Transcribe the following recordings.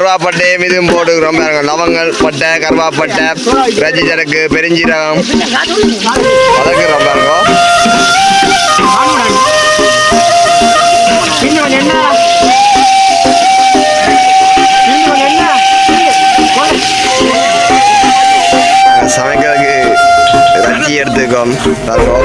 கருவாப்பட்டையும் இதுவும் போட்டுக்கிறோம் பாருங்க லவங்கள் பட்டை கருவாப்பட்டை ரஜி சரக்கு பெருஞ்சீரகம் வதக்குறோம் பாருங்க சமைக்கிறதுக்கு ரஜ்ஜி எடுத்துக்கோம். பாருங்க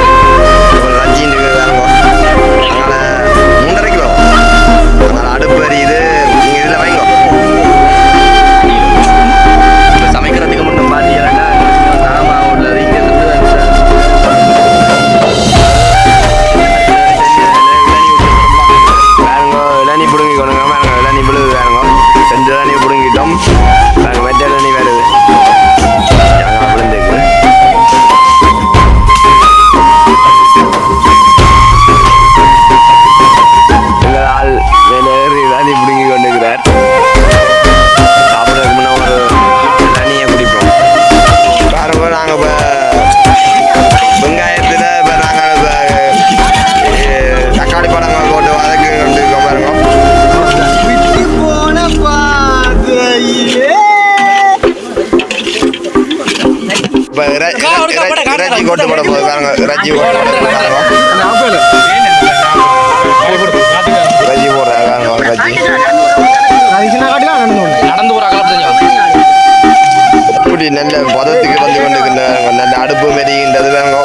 கொட்டு போட போகுது பாருங்க. இறைச்சி கொட்டு போட போகுது பாருங்க. இறைச்சி போடுறாங்க நடந்து தெரியும் இப்படி நல்ல பதத்துக்கு வந்து கொண்டிருக்கின்ற நல்ல அடுப்பு மெரிகின்றது பாருங்க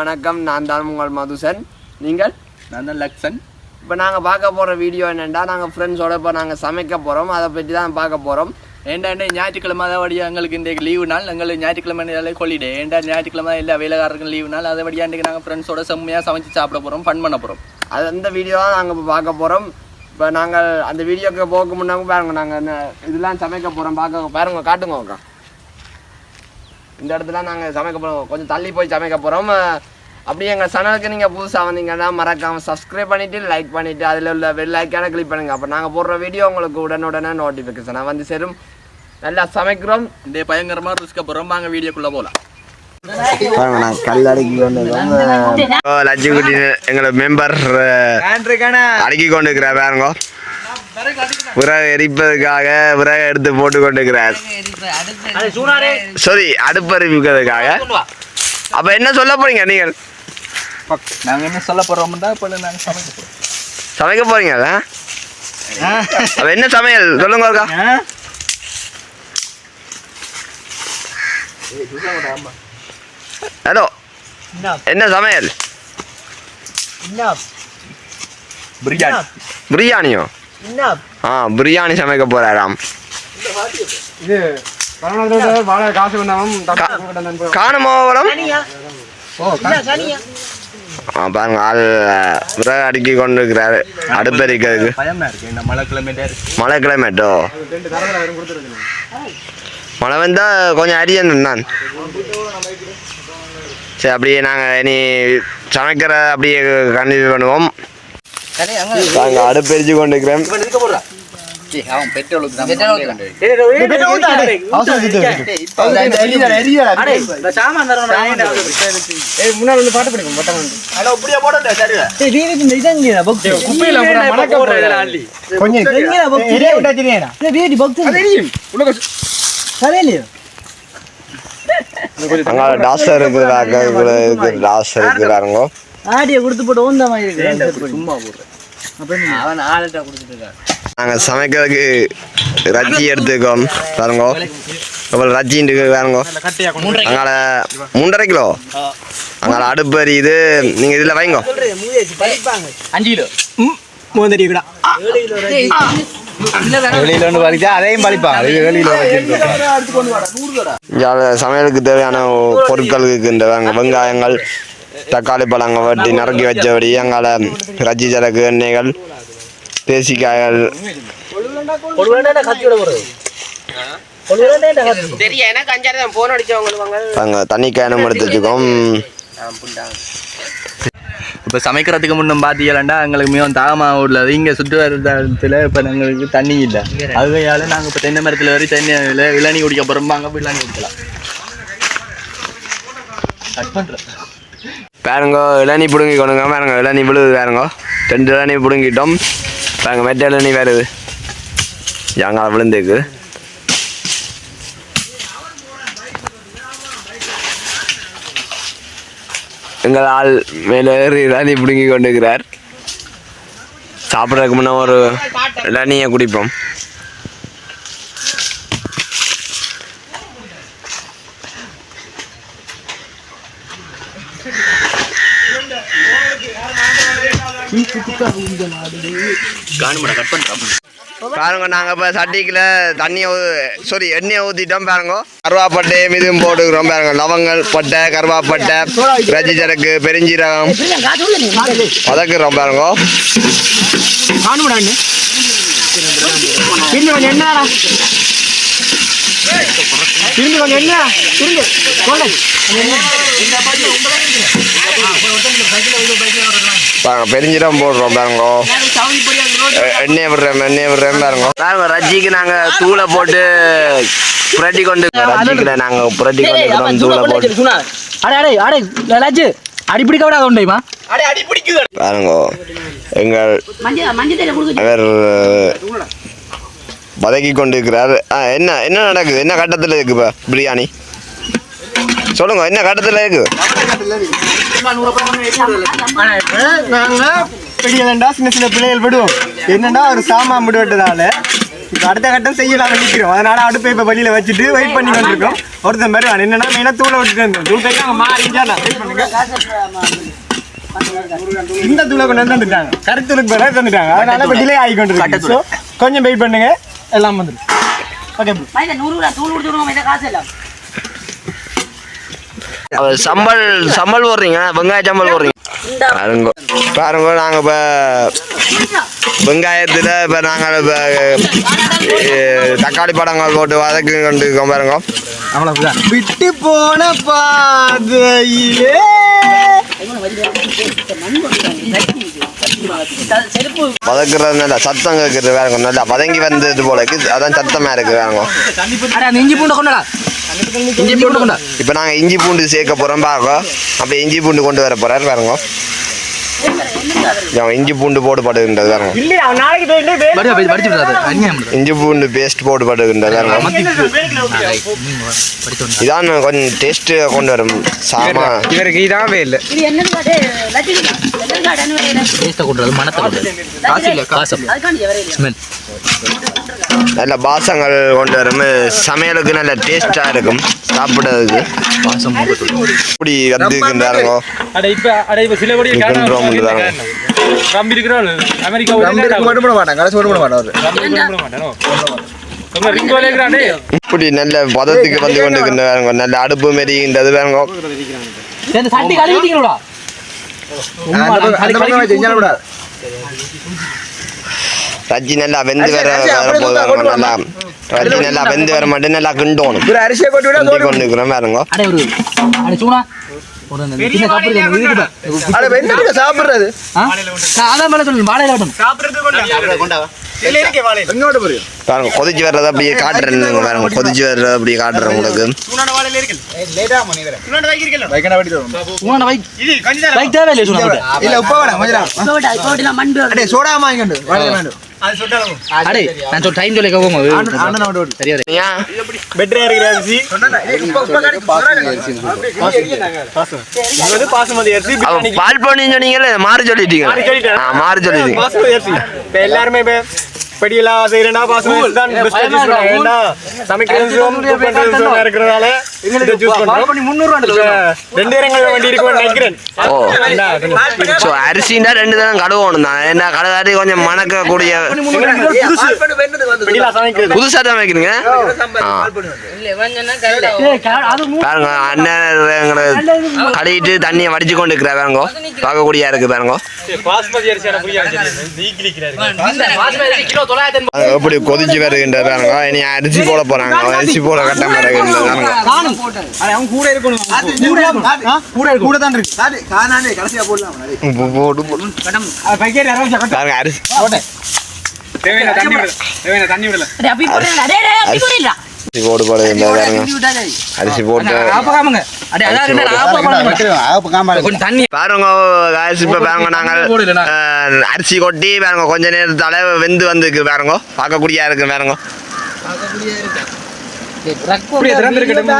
வணக்கம். நான் தான் உங்கள் மதுசன். நீங்கள்? நான் தான் லக்ஷன் இப்போ நாங்கள் பார்க்க போகிற வீடியோ என்னென்னா நாங்கள் ஃப்ரெண்ட்ஸோட இப்போ நாங்கள் சமைக்க போகிறோம் அதை பற்றி தான் பார்க்க போகிறோம் ஏண்டா ஏண்டா ஞாயிற்றுக்கிழமை தான் வழியா எங்களுக்கு இந்த லீவு நாள்? எங்களுக்கு ஞாயிற்றுக்கிழமை கொள்ளிடே ஏண்டா ஞாயிற்றுக்கிழமை எல்லா வேலைக்காரருக்கும் லீவு நாள்? அதை வழியா இன்றைக்கி நாங்கள் ஃப்ரெண்ட்ஸோட செம்மையாக சமைச்சு சாப்பிட போகிறோம் ஃபன் பண்ண போகிறோம் அது அந்த வீடியோ தான் நாங்கள் இப்போ பார்க்க போகிறோம் இப்போ நாங்கள் அந்த வீடியோக்கு போக முன்னாங்க பாருங்க நாங்கள் இதெல்லாம் சமைக்க போகிறோம் பார்க்க பாருங்க காட்டுங்க அக்கா. இந்த இடத்துல நாங்கள் சமைக்க போகிறோம் கொஞ்சம் தள்ளி போய் சமைக்க போகிறோம் அப்படியே எங்கள் சேனலுக்கு நீங்கள் புதுசாக வந்தீங்கன்னா மறக்காமல் சப்ஸ்கிரைப் பண்ணிவிட்டு லைக் பண்ணிவிட்டு அதில் உள்ள பெல் ஐக்கான கிளிக் பண்ணுங்கள் அப்போ நாங்கள் போடுற வீடியோ உங்களுக்கு உடனுடனே நோட்டிஃபிகேஷனாக வந்து சேரும். நல்லா சமைக்கிறோம். இந்த பயங்கரமாக ருசிக்க போகிறோம் வாங்க வீடியோக்குள்ளே போகலாம் லட்சம் எங்களோட மெம்பர் அடுக்கி கொண்டு இருக்கிறார் பாருங்க. விறகு எரிப்பதற்காக விறகு எடுத்து போட்டு கொண்டு இருக்கிறார் சாரி அடுப்பு எரிப்பதற்காக அப்ப என்ன சொல்ல போறீங்க நீங்கள்? நாங்கள் என்ன சொல்ல இப்போ சமைக்க போகிறோம் சமைக்க போறீங்க அத? அப்ப என்ன சமையல்? சொல்லுங்க ஒருக்கா. ஹலோ என்ன சமையல்? பிரியாணி. பிரியாணியோ? ஆ பிரியாணி சமைக்க போறாராம். இது காசு பாருங்க ஆள் விறகு அடுக்கி கொண்டு இருக்கிறாரு இருக்குது இந்த மழை கிளைமேட்டோ ரெண்டு தரவில் வரும் கொடுத்துருது மழை வந்தா கொஞ்சம் அரியணும் தான் சரி அப்படியே நாங்கள் இனி சமைக்கிற அப்படியே கண்டினியூ பண்ணுவோம். நாங்கள் அடுப்பெரிச்சு கொண்டு. இருக்கிறேன் அவன் பெட்ரோலுக்கு தான் முன்னாள் வந்து பாட்டு படிக்கும் கொஞ்சம் அங்கே டாஸ்டர் இருக்குது டாஸ்டர் ஆடிய கொடுத்து போட்டு ஓந்த மாதிரி இருக்கு. சும்மா போடுறேன் அவன் கொடுத்துட்டு நாங்கள் சமைக்கிறதுக்கு ரச்சி எடுத்துக்கோம் பாருங்க. அப்புறம் இருக்குது பாருங்க. அங்கால மூன்றரை கிலோ. அங்கால அடுப்பு எரியுது நீங்கள் இதில் வைங்க. அஞ்சு கிலோ. மோந்தடி கூட இது சமையலுக்கு தேவையான பொருட்கள் இருக்கின்றன வெங்காயங்கள் தக்காளி பழங்கள் வெட்டி நறுக்கி வச்சபடி அங்கால ரஜ்ஜி சரக்கு எண்ணெய்கள் தேசிக்காய்கள். அங்கே தண்ணி கேனும் எடுத்து வச்சுக்கோம். இப்போ சமைக்கிறதுக்கு முன்னும் பார்த்தீங்களாண்டா எங்களுக்கு மிகவும் தாகமாக உள்ளது. இங்கே சுற்றுவட்டத்தில் இப்போ எங்களுக்கு தண்ணி இல்லை. அதுவையால நாங்கள் இப்போ தென்னை மரத்தில் வரை தென்னை இள- இளநீ குடிக்க போகிறோம் அங்கே போய் இளநீ குடிக்கலாம். கட் பண்ணுறேன் பாருங்க இளநீ பிடுங்கி கொண்டுங்க. பாருங்க இளநீ விழுது பாருங்க. ரெண்டு இளநீ பிடுங்கிட்டோம். பாருங்க மெட்ட இளநீ வருது. எங்கால விழுந்துக்கு எங்கள் ஆள் மேலே ஏறி இளநீ பிடுங்கி கொண்டுக்கிறார் சாப்பிட்றதுக்கு முன்னே ஒரு இளநீயை குடிப்போம். காணுமடா கட் பாருங்க நாங்கள் இப்போ சட்டிக்கில் தண்ணியை சாரி எண்ணெயை ஊற்றிட்டோம் பாருங்க. கருவாப்பட்டையும் இதுவும் போட்டுக்கிறோம் பாருங்க. லவங்கள் பட்டை கருவாப்பட்டை ரஜி சரக்கு பெருஞ்சீரகம் வதக்குறோம் பாருங்க. காணுமடா என்ன திரும்பி கொஞ்சம் என்ன? திரும்பி பெருஞ்சீரகம் போடுறோம் பாருங்க. எண்ணெயை விடுறோம் எண்ணெயை விடுறோம் பாருங்க. பாருங்க ரஜிக்கு நாங்கள் தூளை போட்டு புரட்டி கொண்டு ரஜிக்கில் நாங்கள் புரட்டி கொண்டு தூளை போட்டு அடே அடே அடே லலாச்சு அடி பிடிக்க விடாத உண்டைமா பாருங்க எங்கள் அவர் வதக்கி கொண்டிருக்கிறார் ஆ, என்ன என்ன நடக்குது? என்ன கட்டத்தில் இருக்கு இப்போ பிரியாணி? சொல்லுங்க என்ன கட்டத்தில் இருக்கு? நாங்கள் சின்ன சின்ன பிள்ளைகள் விடுவோம் என்னண்டா ஒரு சாமான் விடுவட்டதால இப்போ அடுத்த கட்டம் செய்யலாம் நிற்கிறோம் அதனால அடுப்பை இப்போ வழியில் வச்சுட்டு வெயிட் பண்ணி வந்துருக்கோம் ஒருத்தன் வருவான் என்னன்னா மெயினாக தூளை விட்டுட்டு இருந்தோம் தூள் போய் அங்கே மாறிஞ்சானா வெயிட் பண்ணுங்க. இந்த தூளை கொண்டு வந்து வந்துட்டாங்க கருத்துருக்கு பிறகு வந்துட்டாங்க அதனால இப்போ டிலே ஆகி கொண்டு ஸோ கொஞ்சம் வெயிட் பண்ணுங்க. எல்லாம் வந்துடும் ஓகே அவர் சம்பல் சம்பல் போடுறீங்க வெங்காய சம்பல் போடுறீங்க. பாருங்க. பாருங்க நாங்கள் இப்போ வெங்காயத்தில் இப்போ நாங்கள் இப்போ தக்காளி பழங்கள் போட்டு வதக்கி கொண்டு இருக்கோம் பாருங்க விட்டு போன பாதையிலே. வதக்குறது நல்லா சத்தம் கேட்குறது வேறுங்க நல்லா வதங்கி வந்தது போல இருக்குது அதான் சத்தமாக இருக்குது அந்த இஞ்சி பூண்டை இஞ்சி பூண்டை கொண்டா இப்போ நாங்கள் இஞ்சி பூண்டு சேர்க்க போகிறோம் பாருங்க அப்போ இஞ்சி பூண்டு கொண்டு வர போகிறார் பாருங்க. இஞ்சி பூண்டு போட்டு விடாது அநியாயம் இஞ்சி பூண்டு பேஸ்ட் போட்டு படுகின்றது பாருங்க. இதான் கொஞ்சம் டேஸ்ட்டு கொண்டு வரும் சாமா. இவருக்கு இதான் இல்லை. டேஸ்ட்டை கொண்டுறது மனத்தை கொண்டு காசு இல்லை வரையில ஸ்மெல் நல்ல பாசங்கள் கொண்டு வரும். சமையலுக்கு நல்ல டேஸ்ட்டாக இருக்கும். சாப்பிடுறதுக்கு. பாசம் இப்படி வந்துருக்கின்றாருங்க இப்படி நல்ல பதத்துக்கு வந்து கொண்டு நல்ல அடுப்பு பாருங்க இந்த சட்டி கழுவிட்டீங்களா? ரஜ்ஜி நல்லா வெந்து வர வர போது நல்லா ரஜ்ஜி நல்லா வெந்து வர மட்டும் நல்லா கிண்டோணும். கொண்டு விட கிண்டி? கொண்டு இருக்கிறோம் வெண்ணெய் சாப்பிடுறது பாருங்க கொதிச்சு வர்றதை அப்படியே காட்டுறேன் பாருங்க கொதிச்சு வர்றதை அப்படியே காட்டுறேன் உங்களுக்கு. சோடா வாங்கிட்டு அடே நான் சொல் டைம் சொல்லி கவங்க சரியா ஏன் பெட்டரா இருக்கிற அரிசி. இது பாசுமதி அரிசி அவ பால் பண்ணி சொன்னீங்கல்ல மாறி சொல்லிட்டீங்க. மாறி எல்லாருமே இப்ப இப்படியெல்லாம் செய்யறேன்னா பாசம் தான் பெஸ்ட் ஏன்னா இருக்கிறதால ரெண்டு வண்டி இருக்கும்னு நினைக்கிறேன். ஓ. என்ன, கொஞ்சம் ஸோ அரிசின்னா ரெண்டு தான் கழுவணும் தான். என்ன கழுவாட்டி கொஞ்சம் மணக்கக்கூடிய புதுசாக ஆ பாருங்க அண்ணன் கழுவிட்டு தண்ணியை வடிச்சு கொண்டு இருக்கிற பாருங்க. பார்க்கக்கூடியா இருக்கு பாருங்க. பாஸ்மதி அரிசியான புரியாது நீக்கிலிக்கிறாரு அது எப்படி கொதிச்சு வருகின்ற பாருங்க இனி அரிசி போட போறாங்க. அரிசி போட கட்டம் வருகின்ற பாருங்க அவன் கூட இருக்கணும். கூட கூட தான் இருக்கு உப்பு போட்டு போட்டு. பைக்கெட் அரவணைச்சு பாருங்க அரிசி. தேவையான தண்ணி விடல தேவையான தண்ணி விடல டேய் அப்படி போடுறா அரிசி போட்டு பாருங்க அரிசி போட்டு கொஞ்சம் தண்ணி பாருங்க guys, இப்ப பாருங்க நாங்கள் அரிசி கொட்டி பாருங்க கொஞ்ச நேரத்தால வெந்து வந்துருக்கு பாருங்க பார்க்கக்கூடியா இருக்கு பாருங்க அப்படியே திறந்திருக்கட்டும்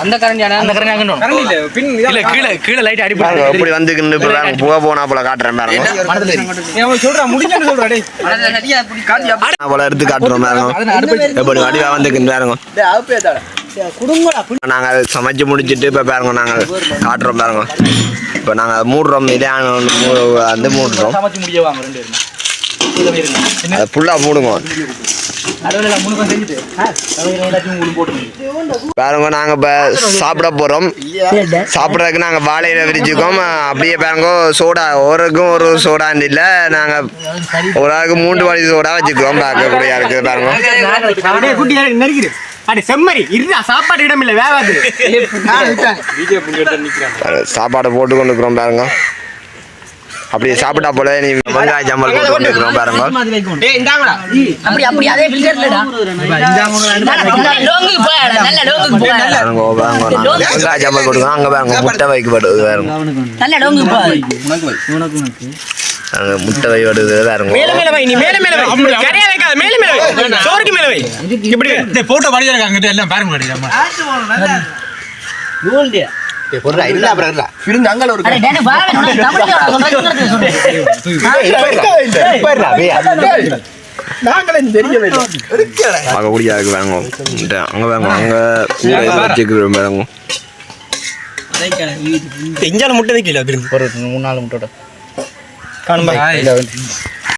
அந்த கரண்டி அந்த கரண்டி ஆகணும் கரண்ட் இல்ல பின் இல்ல கீழே கீழே லைட் அடி பாருங்க எப்படி வந்துக்குன்னு இப்ப பாருங்க புகை போனா போல காட்டுறேன் பாருங்க. நீ அவன் சொல்றா முடிஞ்சன்னு சொல்றா டேய். நான் போல எடுத்து காட்டுறோம் பாருங்க. எப்படி வடிவா வந்துக்குன்னு பாருங்க. நாங்கள் சமைச்சு முடிச்சிட்டு இப்போ பாருங்க நாங்கள் காட்டுறோம் பாருங்க. இப்போ நாங்கள் மூடுறோம் இதே வந்து மூடுறோம். சமைச்சு முடிய வாங்க ரெண்டு பேரும்? உதவி இருங்க. அதை ஃபுல்லாக மூடுங்க. பாருங்க நாங்கள் இப்போ சாப்பிட போகிறோம் சாப்பிட்றதுக்கு நாங்கள் வாழையில விரிச்சுக்கோம் அப்படியே பாருங்க சோடா ஒருக்கும் ஒரு சோடான்னு இல்லை நாங்கள் ஒரு ஆளுக்கு மூன்று வாழி சோடா வச்சுக்கிறோம். பார்க்கக்கூடியா இருக்குது பாருங்க. சாப்பாடு இடம் இல்ல சாப்பாடு போட்டு கொண்டு இருக்கிறோம் பாருங்க. அப்படியே சாப்பிட்டா போல நீ வெங்காய ஜம்பல் போட்டு கொண்டு இருக்கிறோம் பாருங்க. அப்படி அப்படி வெங்காய ஜம்பல் போட்டுக்கிறோம் அங்கே பாருங்க முட்டை வைக்கப்படுது பாருங்க. நல்ல லோங்குக்கு போய். அங்க முட்டை வைக்கப்படுது பாருங்க. மேல மேல வை நீ மேல மேல வை. கரையா வைக்காத மேல மேல வை. சோறுக்கு மேல வை. இப்படி போட்டோ வழியா இருக்காங்க எல்லாம் பாருங்க முட்டை அங்கே பாருங்க அங்கே கூரை வச்சுக்கிறோம் பாருங்க இஞ்சால முட்டை வைக்கல மூணு நாலு முட்டோட காணும்